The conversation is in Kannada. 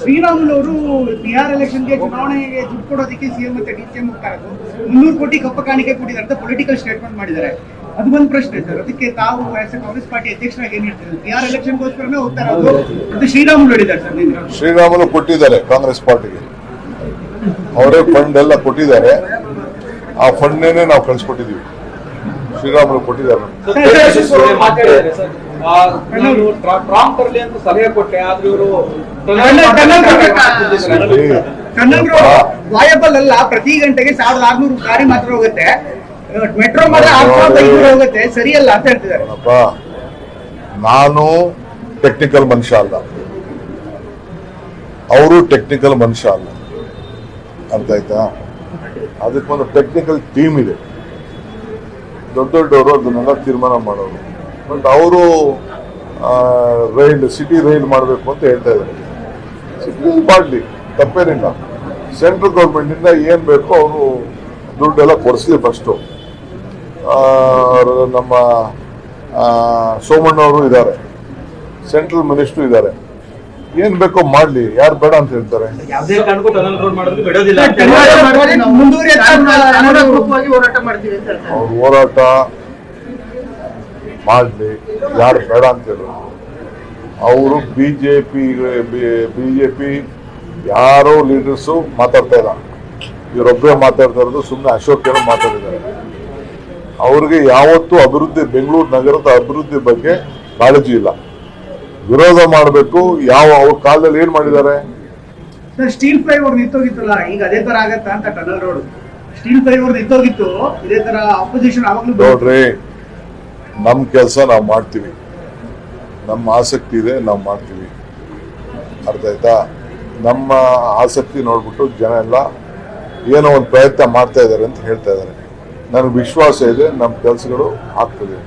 ಶ್ರೀರಾಮುಲು ಅವರು ಬಿಹಾರ್ ಎಲೆಕ್ಷನ್ಗೆ ಚುನಾವಣೆಗೆ ದುಡ್ಡು ಕೊಡೋದಕ್ಕೆ ಸಿಎಂ ಮತ್ತೆ ಡಿ ಸಿ ಎಂ ಹೋಗ್ತಾ ಇರೋದು ಮುನ್ನೂರು ಕೋಟಿ ಕಪ್ಪ ಕಾಣಿಕೆ ಕೊಟ್ಟಿದ್ದಾರೆ ಅಂತ ಪೊಲಿಟಿಕಲ್ ಸ್ಟೇಟ್ಮೆಂಟ್ ಮಾಡಿದ್ದಾರೆ ಅದು ಒಂದು ಪ್ರಶ್ನೆ ಸರ್ ಅದಕ್ಕೆ ತಾವು ಆಸ್ ಎ ಕಾಂಗ್ರೆಸ್ ಪಾರ್ಟಿ ಅಧ್ಯಕ್ಷರಾಗಿ ಏನ್ ಹೇಳ್ತಾರೆ ಬಿಹಾರ್ ಎಲೆಕ್ಷನ್ಗೋಸ್ಕರನೇ ಹೋಗ್ತಾ ಇರೋದು ಅದು ಶ್ರೀರಾಮುಲು ಹೇಳಿದ್ದಾರೆ ಸರ್ ಶ್ರೀರಾಮುಲು ಕೊಟ್ಟಿದ್ದಾರೆ ಕಾಂಗ್ರೆಸ್ ಪಾರ್ಟಿಗೆ ಅವರೇ ಫಂಡ್ ಎಲ್ಲ ಕೊಟ್ಟಿದ್ದಾರೆ ಆ ಫಂಡ್ನೇ ನಾವು ಕಳ್ಸಿಕೊಟ್ಟಿದ್ದೀವಿ ಶ್ರೀರಾಮುಲು ಕೊಟ್ಟಿದ್ದಾರೆ ಟ್ರಾಮ್ ತರಲಿ ಅಂತ ಸಲಹೆ ಕೊಟ್ಟೆ ಆದ್ರೆ ಇವರು ವಾಯಬಲ್ ಅಲ್ಲ ಪ್ರತಿ ಗಂಟೆಗೆ ಸಾವಿರದ ಆರ್ನೂರು ಗಾಡಿ ಮಾತ್ರ ಹೋಗುತ್ತೆ. ಮೆಟ್ರೋ ಮಾತ್ರ ಆರು ಸಾವಿರದ ಐನೂರು ಹೋಗುತ್ತೆ. ಸರಿಯಲ್ಲ ಅಂತ ಹೇಳ್ತಿದ್ದಾರೆ. ನಾನು ಟೆಕ್ನಿಕಲ್ ಮನುಷ್ಯ ಅಲ್ಲ. ಅವರು ಟೆಕ್ನಿಕಲ್ ಮನುಷ್ಯ ಅಲ್ಲ. ಅರ್ಥ ಆಯ್ತಾ? ಅದಕ್ಕೊಂದು ಟೆಕ್ನಿಕಲ್ ಟೀಮ್ ಇದೆ. ದೊಡ್ಡ ದೊಡ್ಡವರು ಅದನ್ನೆಲ್ಲ ತೀರ್ಮಾನ ಮಾಡೋರು. ಅವರು ರೈಲ್ ಸಿಟಿ ರೈಲ್ ಮಾಡಬೇಕು ಅಂತ ಹೇಳ್ತಾ ಇದ್ದಾರೆ. ಸಿಟಿ ಮಾಡಲಿ ತಪ್ಪೇನಿಲ್ಲ. ಸೆಂಟ್ರಲ್ ಗೌರ್ಮೆಂಟಿಂದ ಏನು ಬೇಕೋ ಅವರು ದುಡ್ಡೆಲ್ಲ ಕೊಡಿಸ್ಲಿ ಫಸ್ಟು ನಮ್ಮ ಆ, ಸೋಮಣ್ಣವರು ಇದ್ದಾರೆ. ಸೆಂಟ್ರಲ್ ಮಿನಿಸ್ಟ್ರು ಇದ್ದಾರೆ. ಏನ್ ಬೇಕೋ ಮಾಡ್ಲಿ ಯಾರು ಬೇಡ ಅಂತ ಹೇಳ್ತಾರೆ? ಯಾವುದೇ ಕಾರಣಕ್ಕೂ ಯಾರು ಬೇಡ ಮಾಡೋದು ಬಿಡೋದಿಲ್ಲ ಅಂತ J P B J P ಅವ್ರ ಮಾಡ್ಲಿ ಯಾರು ಅವರು ಲೀಡರ್ಸು ಮಾತಾಡ್ತಾ ಇಲ್ಲ ಇವರೊಬ್ಬರೇ ಮಾತಾಡ್ತಾ ಇರೋದು ಸುಮ್ಮನೆ ಅಶೋಕ್ ಏನೋ ಮಾತಾಡಿದ್ದಾರೆ. ಅವ್ರಿಗೆ ಯಾವತ್ತೂ ಅಭಿವೃದ್ಧಿ ಬೆಂಗಳೂರು ನಗರದ ಅಭಿವೃದ್ಧಿ ಬಗ್ಗೆ ಕಾಳಜಿ ಇಲ್ಲ. ವಿರೋಧ ಮಾಡಬೇಕು ಯಾವ ಅವ್ರ ಕಾಲದಲ್ಲಿ ಏನ್ ಮಾಡಿದ್ದಾರೆ? ಸ್ಟೀಲ್ ಫ್ಲೈಓವರ್ ನಿಂತೋಗಿತ್ತಲ್ಲ ಈಗ ಅದೇ ತರ ಆಗತ್ತಾ ಅಂತ ಟನಲ್ ರೋಡ್. ಸ್ಟೀಲ್ ಫ್ಲೈಓವರ್ ನಿಂತೋಗಿತ್ತು ಇದೇ ತರ ಅಪೋಸಿಷನ್ ಆವಾಗಲೂ ನೋಡ್ರಿ ನಮ್ಮ ಕೆಲಸ ನಾವು ಮಾಡ್ತೀವಿ. ನಮ್ಮ ಆಸಕ್ತಿ ಇದೆ, ನಾವು ಮಾಡ್ತೀವಿ. ಅರ್ಥ ಆಯ್ತಾ? ನಮ್ಮ ಆಸಕ್ತಿ ನೋಡ್ಬಿಟ್ಟು ಜನ ಎಲ್ಲ ಏನೋ ಒಂದು ಪ್ರಯತ್ನ ಮಾಡ್ತಾ ಇದ್ದಾರೆ ಅಂತ ಹೇಳ್ತಾ ಇದ್ದಾರೆ. ನನಗೆ ವಿಶ್ವಾಸ ಇದೆ ನಮ್ಮ ಕೆಲಸಗಳು ಆಗ್ತದೆ.